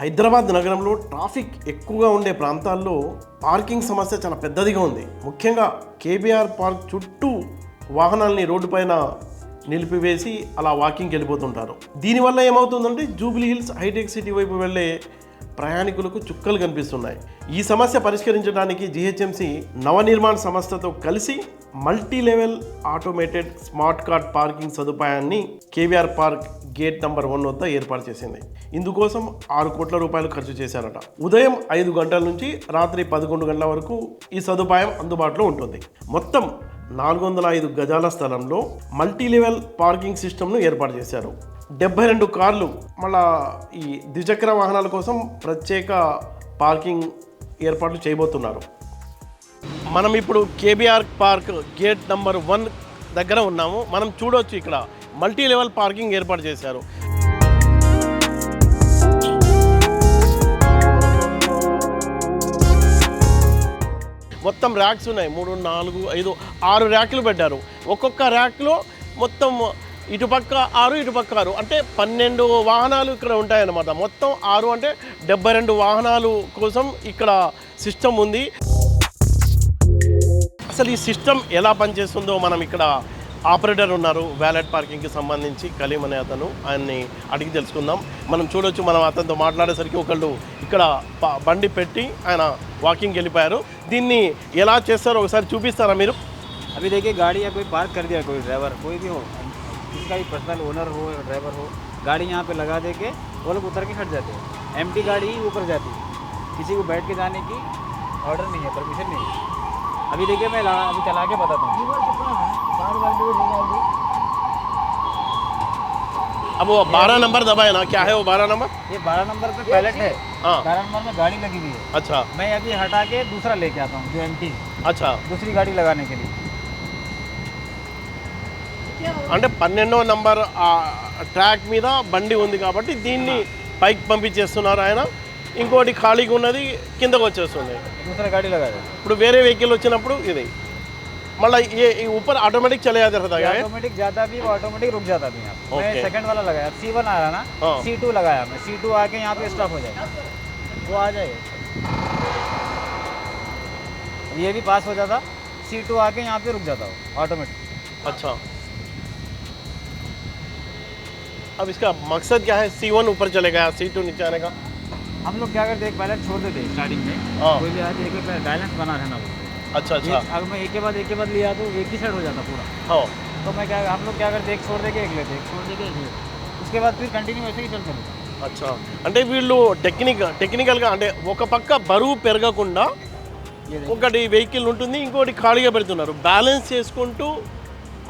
హైదరాబాద్ నగరంలో ట్రాఫిక్ ఎక్కువగా ఉండే ప్రాంతాల్లో పార్కింగ్ సమస్య చాలా పెద్దదిగా ఉంది. ముఖ్యంగా కేబీఆర్ పార్క్ చుట్టూ వాహనాల్ని రోడ్డుపైన నిలిపివేసి అలా వాకింగ్కి వెళ్ళిపోతుంటారు. దీనివల్ల ఏమవుతుందంటే జూబ్లీ హిల్స్ హైటెక్ సిటీ వైపు వెళ్ళే ప్రయాణికులకు చుక్కలు కనిపిస్తున్నాయి. ఈ సమస్య పరిష్కరించడానికి జిహెచ్ఎంసి నవనిర్మాణ సంస్థతో కలిసి multi level automated smart card parking సదుపాయాన్ని KVR park gate number one వద్ద ఏర్పాటు చేసింది. ఇందుకోసం ఆరు కోట్ల రూపాయలు ఖర్చు చేశారట. ఉదయం ఐదు గంటల నుంచి రాత్రి పదకొండు గంటల వరకు ఈ సదుపాయం అందుబాటులో ఉంటుంది. మొత్తం నాలుగు వందల ఐదు గజాల స్థలంలో మల్టీ లెవెల్ పార్కింగ్ సిస్టమ్ను ఏర్పాటు చేశారు. డెబ్బై రెండు కార్లు మళ్ళా ఈ ద్విచక్ర వాహనాల కోసం ప్రత్యేక పార్కింగ్ ఏర్పాట్లు చేయబోతున్నారు. మనం ఇప్పుడు KBR park gate number one దగ్గర ఉన్నాము. మనం చూడవచ్చు ఇక్కడ మల్టీ లెవెల్ పార్కింగ్ ఏర్పాటు చేశారు. మొత్తం ర్యాక్స్ ఉన్నాయి. మూడు నాలుగు ఐదు ఆరు ర్యాక్లు పెట్టారు. ఒక్కొక్క ర్యాక్లో మొత్తం ఇటుపక్క ఆరు ఇటుపక్క ఆరు అంటే పన్నెండు వాహనాలు ఇక్కడ ఉంటాయన్నమాట మొత్తం ఆరు అంటే డెబ్బై రెండు వాహనాలు కోసం ఇక్కడ సిస్టమ్ ఉంది అసలు ఈ సిస్టమ్ ఎలా పనిచేస్తుందో మనం ఇక్కడ ఆపరేటర్ ఉన్నారు వ్యాలెట్ పార్కింగ్కి సంబంధించి కలీం అనే అతను ఆయన్ని అడిగి తెలుసుకుందాం మనం చూడొచ్చు మనం అతనితో మాట్లాడేసరికి ఒకళ్ళు ఇక్కడ ప- బండి పెట్టి ఆయన వాకింగ్ వెళ్ళిపోయారు దీన్ని ఎలా చేస్తారో ఒకసారి చూపిస్తారా మీరు अभी देखिए गाड़ी या कोई पार्क कर दिया कोई ड्राइवर कोई भी हो किसका भी पर्सनल ओनर हो या ड्राइवर हो गाड़ी यहाँ पे लगा दे के वो लोग उतर के हट जाते हैं। एमटी गाड़ी ही ऊपर जाती है। किसी को बैठ के जाने की ऑर्डर नहीं है परमिशन नहीं है। अभी देखिए मैं अभी चला के बताता हूँ। अब वो बारह नंबर दबाए ना क्या है वो बारह नंबर? ये बारह नंबर पे पैलेट है। हाँ। बारह नंबर में गाड़ी लगी हुई है। अच्छा। मैं अभी हटा के दूसरा लेके आता हूँ जो एम अच्छा। दूसरी गाड़ी लगाने के लिए। అంటే పన్నెండో నంబర్ ఆ ట్రాక్ మీద బండి ఉంది కాబట్టి దీన్ని పైకి పంపించేస్తున్నారు ఆయన ఇంకోటి ఖాళీగా ఉన్నది కిందకు వచ్చేస్తుంది दूसरा गाड़ी लगा दे ఇప్పుడు వేరే వెహికల్ వచ్చినప్పుడు ఇది మళ్ళీ ये ये ऊपर ऑटोमेटिक चले जाते रहता है ऑटोमेटिक जाता भी वो ऑटोमेटिक रुक जाता भी यहाँ मैं ओके। सेकंड वाला लगाया सी वन आ रहा ना हाँ। सी टू लगाया मैं सी टू आके यहाँ पे स्टॉप हो जाएगा वो आ जाएगा ये भी पास हो जाता सी टू आके यहाँ पे रुक जाता वो ऑटोमेटिक अच्छा अब इसका मकसद क्या है सी वन ऊपर चले गया सी टू नीचे आने का हम लोग क्या करते एक पहले छोड़ देते स्टार्टिंग में हाँ। कोई भी आके एक एक बैलेंस बना रहना वो अच्छा ये अच्छा अगर मैं एक के बाद एक के बाद लिया तो एक ही साइड हो जाता पूरा हाँ तो मैं क्या हम लोग क्या करते एक छोड़ दे के एक लेते एक छोड़ दे के एक लेते उसके बाद फिर कंटिन्यू ऐसे ही चलते रहते అచ్చా అంటే వీళ్ళు టెక్నిక్ టెక్నికల్గా అంటే ఒక పక్క బరువు పెరగకుండా ये ఒకటి వెహికల్ ఉంటుంది ఇంకోటి ఖాళీగా పెడుతున్నారు బ్యాలెన్స్ చేసుకుంటూ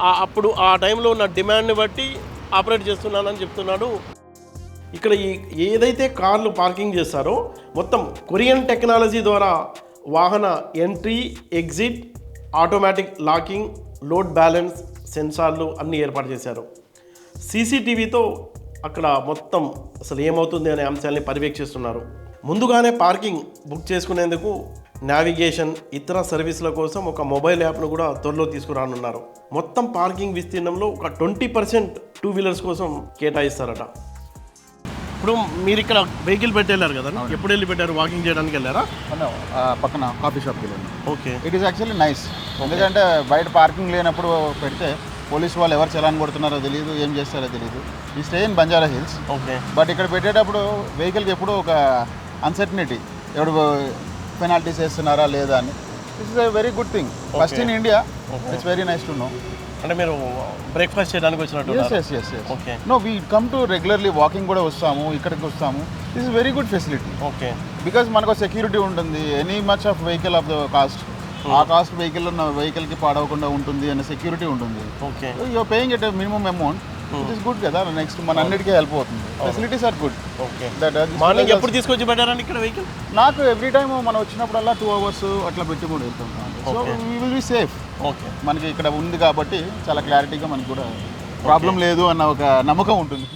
ఆ- అప్పుడు ఆ టైంలో ఉన్న డిమాండ్ని బట్టి ఆపరేట్ చేస్తున్నానని చెప్తున్నాడు. ఇక్కడ ఈ ఏదైతే కార్లు పార్కింగ్ చేస్తారో మొత్తం కొరియన్ టెక్నాలజీ ద్వారా వాహన entry exit automatic locking load balance సెన్సార్లు అన్నీ ఏర్పాటు చేశారు. సీసీటీవీతో అక్కడ మొత్తం అసలు ఏమవుతుంది అనే అంశాన్ని పర్యవేక్షిస్తున్నారు. ముందుగానే పార్కింగ్ బుక్ చేసుకునేందుకు నావిగేషన్ ఇతర సర్వీసుల కోసం ఒక మొబైల్ యాప్ను కూడా త్వరలో తీసుకురానున్నారు. మొత్తం పార్కింగ్ విస్తీర్ణంలో ఒక ట్వంటీ పర్సెంట్ టూ వీలర్స్ కోసం కేటాయిస్తారట. ఇప్పుడు మీరు ఇక్కడ వెహికల్ పెట్టేళ్ళారు కదా ఎప్పుడు వెళ్ళి పెట్టారు? వాకింగ్ చేయడానికి వెళ్ళారా? పక్కన కాఫీ షాప్కి వెళ్ళాను. Okay. It is actually nice ఎందుకంటే బయట పార్కింగ్ లేనప్పుడు పెడితే పోలీస్ వాళ్ళు ఎవరు చలాన్ కొడుతున్నారో తెలియదు ఏం చేస్తారో తెలియదు ఈ stay in Banjara Hills okay. But ఇక్కడ పెట్టేటప్పుడు వెహికల్కి ఎప్పుడు ఒక అన్సర్టనిటీ ఎవడు పెనాల్టీస్ వేస్తున్నారా లేదా అని. It's a very good thing first in India it's very nice to know అంటే మీరు బ్రేక్ఫాస్ట్ చేయడానికి వచ్చినట్టు yes yes yes yes okay no we come to regularly walking కూడా వస్తాము ఇక్కడికి వస్తాము. This is very good facility okay because మనకు security ఉంటుంది any much of vehicle of the cost ah cost vehicle ఉన్న వెహికల్కి పాడవకుండా ఉంటుంది అనే సెక్యూరిటీ ఉంటుంది. Okay you are paying at minimum amount it is good కదా నెక్స్ట్ మన అన్నిటికీ హెల్ప్ అవుతుంది. Facilities are good okay that morning ఎప్పుడు తీసుకొచ్చి పెట్టారండి ఇక్కడ వెహికల్ నాకు ఎవ్రీ టైం మనం వచ్చినప్పుడల్లా టూ అవర్స్ అట్లా పెట్టి కూడా వెళ్తాం so. We will be safe okay మనకి ఇక్కడ ఉంది కాబట్టి చాలా క్లారిటీగా మనకి కూడా ప్రాబ్లం లేదు అన్న ఒక నమ్మకం ఉంటుంది.